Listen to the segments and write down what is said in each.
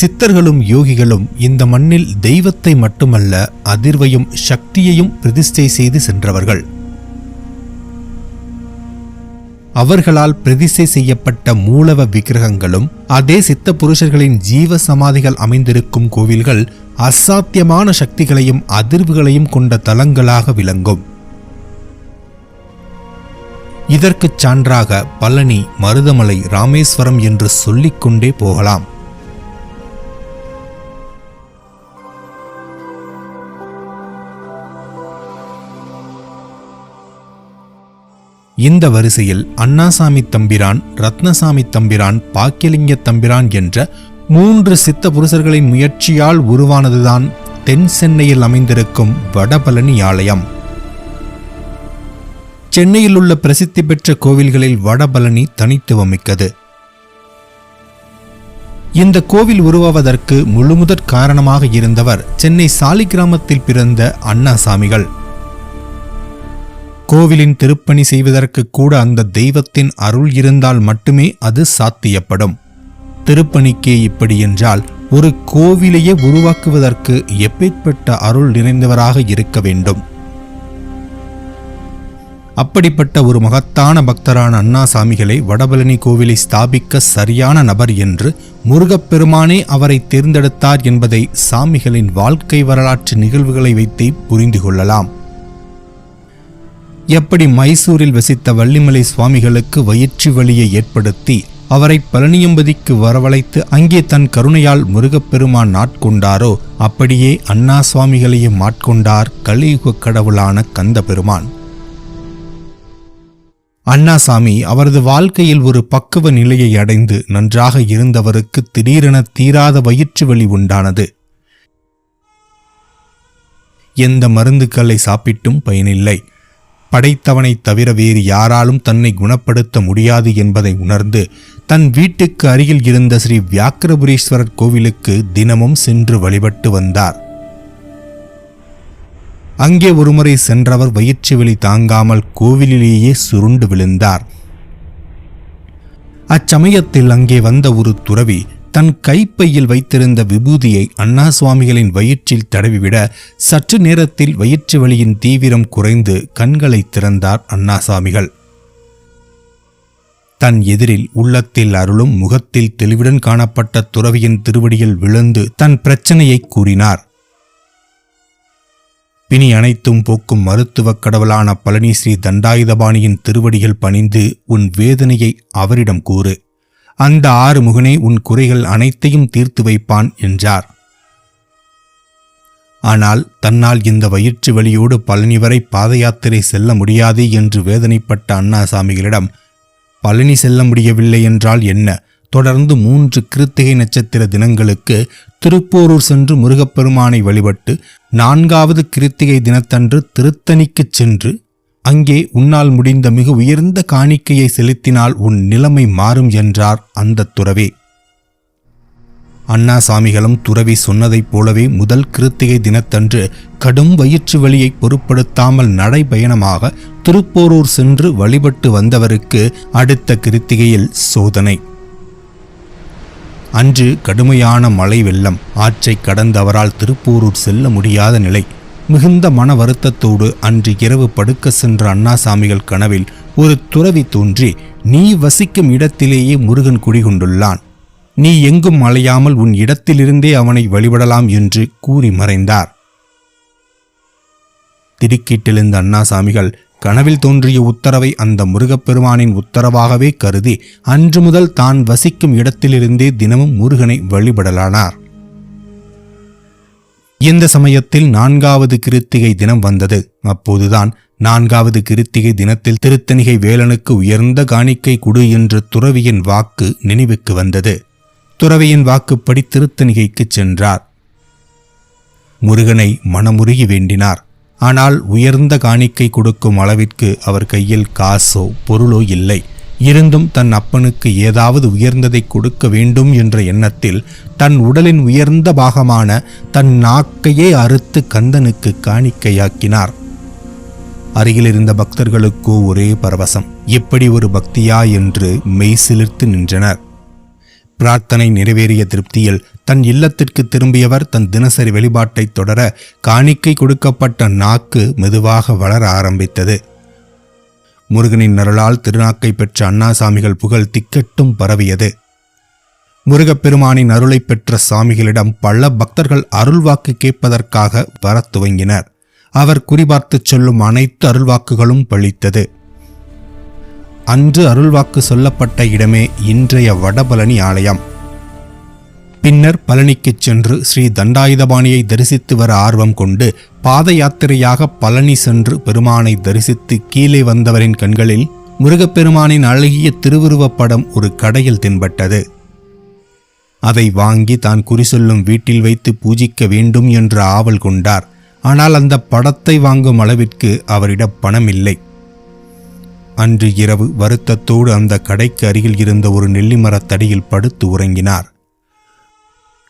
சித்தர்களும் யோகிகளும் இந்த மண்ணில் தெய்வத்தை மட்டுமல்ல அதிர்வையும் சக்தியையும் பிரதிஷ்டை செய்து சென்றவர்கள். அவர்களால் பிரதிஷ்டை செய்யப்பட்ட மூலவ விக்கிரகங்களும் அதே சித்த புருஷர்களின் ஜீவ சமாதிகள் அமைந்திருக்கும் கோவில்கள் அசாத்தியமான சக்திகளையும் அதிர்வுகளையும் கொண்ட தலங்களாக விளங்கும். இதற்குச் சான்றாக பழனி மருதமலை ராமேஸ்வரம் என்று சொல்லிக்கொண்டே போகலாம். இந்த வரிசையில் அண்ணாசாமி தம்பிரான் ரத்னசாமி தம்பிரான் பாக்கியலிங்க தம்பிரான் என்ற மூன்று சித்த புருஷர்களின் முயற்சியால் உருவானதுதான் தென் சென்னையில் அமைந்திருக்கும் வடபழனி ஆலயம். சென்னையில் உள்ள பிரசித்தி பெற்ற கோவில்களில் வடபழனி தனித்துவமிக்கது. இந்த கோவில் உருவாவதற்கு முழுமுதற் காரணமாக இருந்தவர் சென்னை சாலிகிராமத்தில் பிறந்த அண்ணாசாமிகள். கோவிலின் திருப்பணி செய்வதற்கு கூட அந்த தெய்வத்தின் அருள் இருந்தால் மட்டுமே அது சாத்தியப்படும். திருப்பணிக்கே இப்படி என்றால் ஒரு கோவிலையே உருவாக்குவதற்கு எப்பேற்பட்ட அருள் நிறைந்தவராக இருக்க வேண்டும். அப்படிப்பட்ட ஒரு மகத்தான பக்தரான அண்ணாசாமிகளை வடபழனி கோவிலை ஸ்தாபிக்க சரியான நபர் என்று முருகப்பெருமானே அவரை தேர்ந்தெடுத்தார் என்பதை சாமிகளின் வாழ்க்கை வரலாற்று நிகழ்வுகளை வைத்தே புரிந்து கொள்ளலாம். எப்படி மைசூரில் வசித்த வள்ளிமலை சுவாமிகளுக்கு வயிற்று வலியை ஏற்படுத்தி அவரை பழனியம்பதிக்கு வரவழைத்து அங்கே தன் கருணையால் முருகப்பெருமான் நாட்கொண்டாரோ அப்படியே அண்ணா சுவாமிகளையும் ஆட்கொண்டார் கலியுக கடவுளான கந்த பெருமான் அண்ணாசாமி அவரது வாழ்க்கையில் ஒரு பக்குவ நிலையை அடைந்து நன்றாக இருந்தவருக்கு திடீரென தீராத வயிற்று வலி உண்டானது. எந்த மருந்துக்களை சாப்பிட்டும் பயனில்லை. படைத்தவனைத் தவிர வேறு யாராலும் தன்னை குணப்படுத்த முடியாது என்பதை உணர்ந்து தன் வீட்டுக்கு அருகில் இருந்த ஸ்ரீ வியாக்கிரபுரீஸ்வரர் கோவிலுக்கு தினமும் சென்று வழிபட்டு வந்தார். அங்கே ஒருமுறை சென்றவர் வயிற்று வெளி தாங்காமல் கோவிலிலேயே சுருண்டு விழுந்தார். அச்சமயத்தில் அங்கே வந்த ஒரு துறவி தன் கைப்பையில் வைத்திருந்த விபூதியை அண்ணா சுவாமிகளின் வயிற்றில் தடவிவிட சற்று நேரத்தில் வயிற்று வலியின் தீவிரம் குறைந்து கண்களை திறந்தார் அண்ணாசாமிகள் தன் எதிரில் உள்ளத்தில் அருளும் முகத்தில் தெளிவுடன் காணப்பட்ட துறவியின் திருவடியில் விழுந்து தன் பிரச்சனையை கூறினார். பிணி அனைத்தும் போக்கும் மருத்துவக் கடவுளான பழனி ஸ்ரீ தண்டாயுதபாணியின் திருவடிகள் பணிந்து உன் வேதனையை அவரிடம் கூறு. அந்த ஆறுமுகனே உன் குறைகள் அனைத்தையும் தீர்த்து வைப்பான் என்றார். ஆனால் தன்னால் இந்த வயிற்று வழியோடு பழனி வரை பாத யாத்திரை செல்ல முடியாது என்று வேதனைப்பட்ட அண்ணாசாமிகளிடம் பழனி செல்ல முடியவில்லை என்றால் என்ன? தொடர்ந்து மூன்று கிருத்திகை நட்சத்திர தினங்களுக்கு திருப்போரூர் சென்று முருகப்பெருமானை வழிபட்டு நான்காவது கிருத்திகை தினத்தன்று திருத்தணிக்குச் சென்று அங்கே உன்னால் முடிந்த மிக உயர்ந்த காணிக்கையை செலுத்தினால் உன் நிலைமை மாறும் என்றார் அந்த துறவி. அண்ணா சாமிகளும் துறவி சொன்னதைப் போலவே முதல் கிருத்திகை தினத்தன்று கடும் வயிற்று வலியை பொருட்படுத்தாமல் நடைபயணமாக திருப்போரூர் சென்று வழிபட்டு வந்தவருக்கு அடுத்த கிருத்திகையில் சோதனை. அன்று கடுமையான மழை வெள்ளம் ஆற்றை கடந்தவரால் திருப்போரூர் செல்ல முடியாத நிலை. மிகுந்த மன வருத்தத்தோடு அன்று இரவு படுக்க சென்ற அண்ணாசாமிகள் கனவில் ஒரு துறவி தோன்றி நீ வசிக்கும் இடத்திலேயே முருகன் குடிகொண்டுள்ளான். நீ எங்கும் அலையாமல் உன் இடத்திலிருந்தே அவனை வழிபடலாம் என்று கூறி மறைந்தார். திடுக்கிட்டெழுந்த அண்ணாசாமிகள் கனவில் தோன்றிய உத்தரவை அந்த முருகப்பெருமானின் உத்தரவாகவே கருதி அன்று முதல் தான் வசிக்கும் இடத்திலிருந்தே தினமும் முருகனை வழிபடலானார். இந்த சமயத்தில் நான்காவது கிருத்திகை தினம் வந்தது? அப்போதுதான் நான்காவது கிருத்திகை தினத்தில் திருத்தணிகை வேலனுக்கு உயர்ந்த காணிக்கை குடு என்ற துறவியின் வாக்கு நினைவுக்கு வந்தது. துறவியின் வாக்குப்படி திருத்தணிகைக்குச் சென்றார். முருகனை மனமுருகி வேண்டினார். ஆனால் உயர்ந்த காணிக்கை கொடுக்கும் அளவிற்கு அவர் கையில் காசோ பொருளோ இல்லை. இருந்தும் தன் அப்பனுக்கு ஏதாவது உயர்ந்ததை கொடுக்க வேண்டும் என்ற எண்ணத்தில் தன் உடலின் உயர்ந்த பாகமான தன் நாக்கையே அறுத்து கந்தனுக்கு காணிக்கையாக்கினார். அருகில் இருந்த பக்தர்களுக்கோ ஒரே பரவசம் எப்படி ஒரு பக்தியா? என்று மெய் சிலிர்த்து நின்றனர். பிரார்த்தனை நிறைவேறிய திருப்தியில் தன் இல்லத்திற்கு திரும்பியவர் தன் தினசரி வெளிப்பாட்டை தொடர காணிக்கை கொடுக்கப்பட்ட நாக்கு மெதுவாக வளர ஆரம்பித்தது. முருகனின் நருளால் திருநாக்கை பெற்ற அண்ணாசாமிகள் புகழ் திக்கெட்டும் பரவியது. முருகப்பெருமானின் அருளை பெற்ற சாமிகளிடம் பல பக்தர்கள் அருள்வாக்கு கேட்பதற்காக வரத் துவங்கினர். அவர் குறிபார்த்துச் சொல்லும் அனைத்து அருள்வாக்குகளும் பழித்தது. அன்று அருள்வாக்கு சொல்லப்பட்ட இடமே இன்றைய வடபழனி ஆலயம். பின்னர் பழனிக்குச் சென்று ஸ்ரீ தண்டாயுதபாணியை தரிசித்து வர ஆர்வம் கொண்டு பாத யாத்திரையாக பழனி சென்று பெருமானை தரிசித்து கீழே வந்தவரின் கண்களில் முருகப்பெருமானின் அழகிய திருவுருவப் படம் ஒரு கடையில் தென்பட்டது. அதை வாங்கி தான் குறி சொல்லும் வீட்டில் வைத்து பூஜிக்க வேண்டும் என்ற ஆவல் கொண்டார். ஆனால் அந்த படத்தை வாங்கும் அளவிற்கு அவரிடம் பணம் இல்லை அன்று இரவு வருத்தத்தோடு அந்த கடைக்கு அருகில் இருந்த ஒரு நெல்லி மரத்தடியில் படுத்து உறங்கினார்.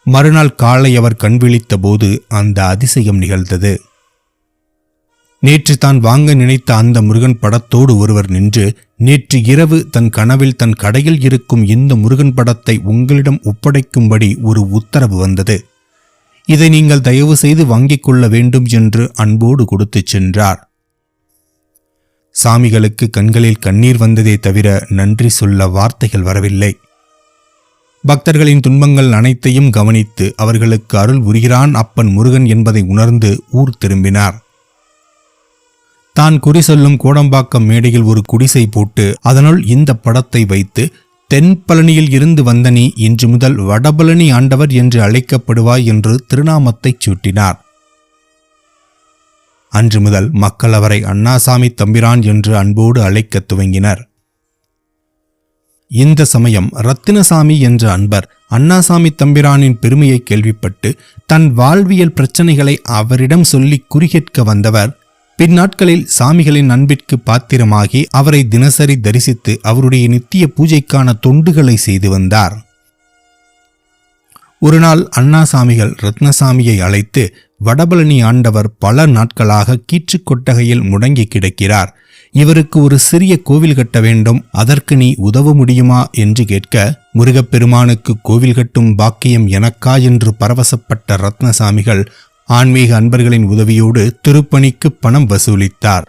மறுநாள் காலை அவர் கண் விழித்தபோது அந்த அதிசயம் நிகழ்ந்தது. நேற்று தான் வாங்க நினைத்த அந்த முருகன் படத்தோடு ஒருவர் நின்று நேற்று இரவு தன் கனவில் தன் கடையில் இருக்கும் இந்த முருகன் படத்தை உங்களிடம் ஒப்படைக்கும்படி ஒரு உத்தரவு வந்தது. இதை நீங்கள் தயவு செய்து வாங்கிக் கொள்ள வேண்டும் என்று அன்போடு கொடுத்துச் சென்றார். சாமிகளுக்கு கண்களில் கண்ணீர் வந்ததே தவிர நன்றி சொல்ல வார்த்தைகள் வரவில்லை. பக்தர்களின் துன்பங்கள் அனைத்தையும் கவனித்து அவர்களுக்கு அருள் புரிகிறான் அப்பன் முருகன் என்பதை உணர்ந்து ஊர் திரும்பினார். தான் குறி சொல்லும் கோடம்பாக்கம் மேடையில் ஒரு குடிசை போட்டு அதனுள் இந்த படத்தை வைத்து தென்பழனியில் இருந்து வந்த நீ இன்று முதல் வடபழனி ஆண்டவர் என்று அழைக்கப்படுவாய் என்று திருநாமத்தைச் சூட்டினார். அன்று முதல் மக்கள் அவரை அண்ணாசாமி தம்பிரான் என்று அன்போடு அழைக்கத் துவங்கினர். இந்த சமயம் ரத்தினசாமி என்ற அன்பர் அண்ணாசாமி தம்பிரானின் பெருமையை கேள்விப்பட்டு தன் வாழ்வியல் பிரச்சனைகளை அவரிடம் சொல்லி குறிகேட்க வந்தவர். பின்னாட்களில் சாமிகளின் அன்பிற்கு பாத்திரமாகி அவரை தினசரி தரிசித்து அவருடைய நித்திய பூஜைக்கான தொண்டுகளை செய்து வந்தார். ஒருநாள் அண்ணாசாமிகள் ரத்னசாமியை அழைத்து வடபழனி ஆண்டவர் பல நாட்களாக கீற்றுக் கொட்டகையில் முடங்கி கிடக்கிறார். இவருக்கு ஒரு சிறிய கோவில் கட்ட வேண்டும். அதற்கு நீ உதவ முடியுமா? என்று கேட்க முருகப்பெருமானுக்கு கோவில் கட்டும் பாக்கியம் எனக்கா? என்று பரவசப்பட்ட ரத்னசாமிகள் ஆன்மீக அன்பர்களின் உதவியோடு திருப்பணிக்கு பணம் வசூலித்தார்.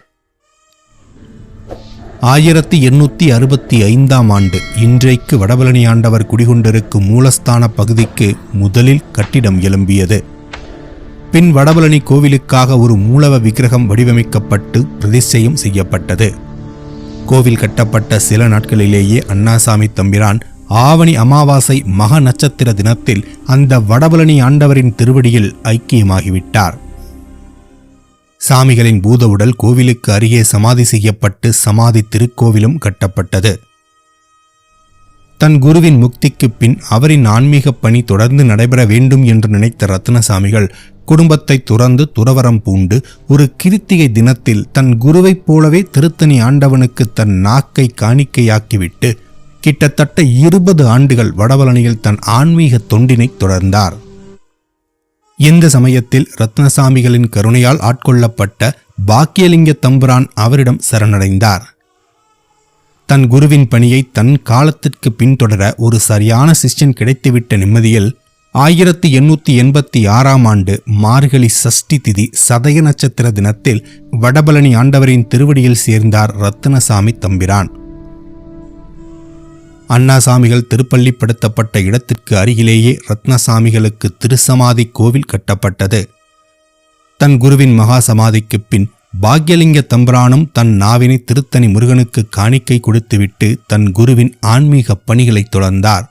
ஆயிரத்தி எண்ணூத்தி அறுபத்தி ஐந்தாம் ஆண்டு இன்றைக்கு வடபழனி ஆண்டவர் குடிகொண்டிருக்கும் மூலஸ்தான பகுதிக்கு முதலில் கட்டிடம் எழும்பியது. பின் வடபழனி கோவிலுக்காக ஒரு மூலவ விக்கிரகம் வடிவமைக்கப்பட்டு பிரதிஷ்டையும் செய்யப்பட்டது. கோவில் கட்டப்பட்ட சில நாட்களிலேயே அண்ணாசாமி தம்பிரான் ஆவணி அமாவாசை மக நட்சத்திர தினத்தில் அந்த வடபழனி ஆண்டவரின் திருவடியில் ஐக்கியமாகிவிட்டார். சாமிகளின் பூத உடல் கோவிலுக்கு அருகே சமாதி செய்யப்பட்டு சமாதி திருக்கோவிலும் கட்டப்பட்டது. தன் குருவின் முக்திக்குப் பின் அவரின் ஆன்மீக பணி தொடர்ந்து நடைபெற வேண்டும் என்று நினைத்த ரத்னசாமிகள் குடும்பத்தை துறந்து துறவரம் பூண்டு ஒரு கிருத்திகை தினத்தில் தன் குருவைப் போலவே திருத்தணி ஆண்டவனுக்கு தன் நாக்கை காணிக்கையாக்கிவிட்டு கிட்டத்தட்ட இருபது ஆண்டுகள் வடபழனியில் தன் ஆன்மீக தொண்டினை தொடர்ந்தார். இந்த சமயத்தில் ரத்னசாமிகளின் கருணையால் ஆட்கொள்ளப்பட்ட பாக்கியலிங்க தம்புரான் அவரிடம் சரணடைந்தார். தன் குருவின் பணியை தன் காலத்திற்கு பின்தொடர ஒரு சரியான சிஷ்யன் கிடைத்துவிட்ட நிம்மதியில் ஆயிரத்தி எண்ணூத்தி எண்பத்தி ஆறாம் ஆண்டு மார்கழி சஷ்டி திதி சதய நட்சத்திர தினத்தில் வடபழனி ஆண்டவரின் திருவடியில் சேர்ந்தார் ரத்தினசாமி தம்பிரான். அண்ணாசாமிகள் திருப்பள்ளிப்படுத்தப்பட்ட இடத்திற்கு அருகிலேயே ரத்னசாமிகளுக்கு திருசமாதி கோவில் கட்டப்பட்டது. தன் குருவின் மகா சமாதிக்கு பின் பாக்யலிங்க தம்பிரானும் தன் நாவினை திருத்தணி முருகனுக்கு காணிக்கை கொடுத்துவிட்டு தன் குருவின் ஆன்மீக பணிகளை தொடர்ந்தார்.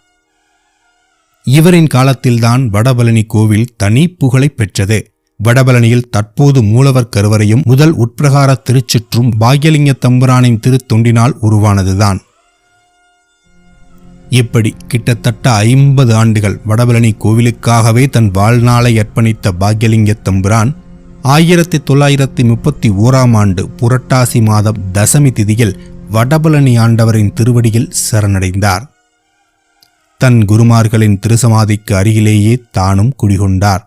இவரின் காலத்தில்தான் வடபழனி கோவில் தனி புகழை பெற்றது. வடபழனியில் தற்போது மூலவர் கருவறையும் முதல் உட்பிரகார திருச்சுற்றும் பாக்யலிங்க தம்புரானின் திருத்தொண்டினால் உருவானதுதான். இப்படி கிட்டத்தட்ட ஐம்பது ஆண்டுகள் வடபழனி கோவிலுக்காகவே தன் வாழ்நாளை அர்ப்பணித்த பாக்யலிங்க தம்புரான் ஆயிரத்தி தொள்ளாயிரத்தி முப்பத்தி ஓராம் ஆண்டு புரட்டாசி மாதம் தசமி திதியில் வடபழனி ஆண்டவரின் திருவடியில் சரணடைந்தார். தன் குருமார்களின் திருசமாதிக்கு அருகிலேயே தானும் குடிகொண்டார்.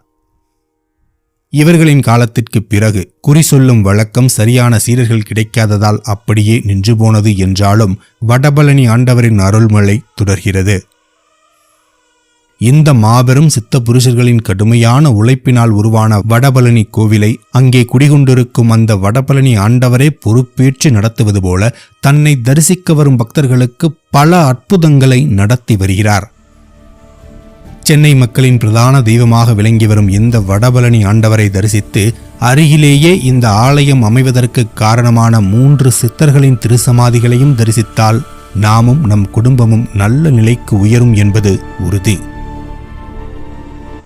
இவர்களின் காலத்திற்கு பிறகு குறி சொல்லும் வழக்கம் சரியான சீரர்கள் கிடைக்காததால் அப்படியே நின்று போனது என்றாலும் வடபழனி ஆண்டவரின் அருள்மழை தொடர்கிறது. இந்த மாபெரும் சித்த புருஷர்களின் கடுமையான உழைப்பினால் உருவான வடபழனி கோவிலை அங்கே குடிகொண்டிருக்கும் அந்த வடபழனி ஆண்டவரே பொறுப்பேற்று நடத்துவது போல தன்னை தரிசிக்க வரும் பக்தர்களுக்கு பல அற்புதங்களை நடத்தி வருகிறார். சென்னை மக்களின் பிரதான தெய்வமாக விளங்கி வரும் இந்த வடபழனி ஆண்டவரை தரிசித்து அருகிலேயே இந்த ஆலயம் அமைவதற்கு காரணமான மூன்று சித்தர்களின் திருசமாதிகளையும் தரிசித்தால் நாமும் நம் குடும்பமும் நல்ல நிலைக்கு உயரும் என்பது உறுதி.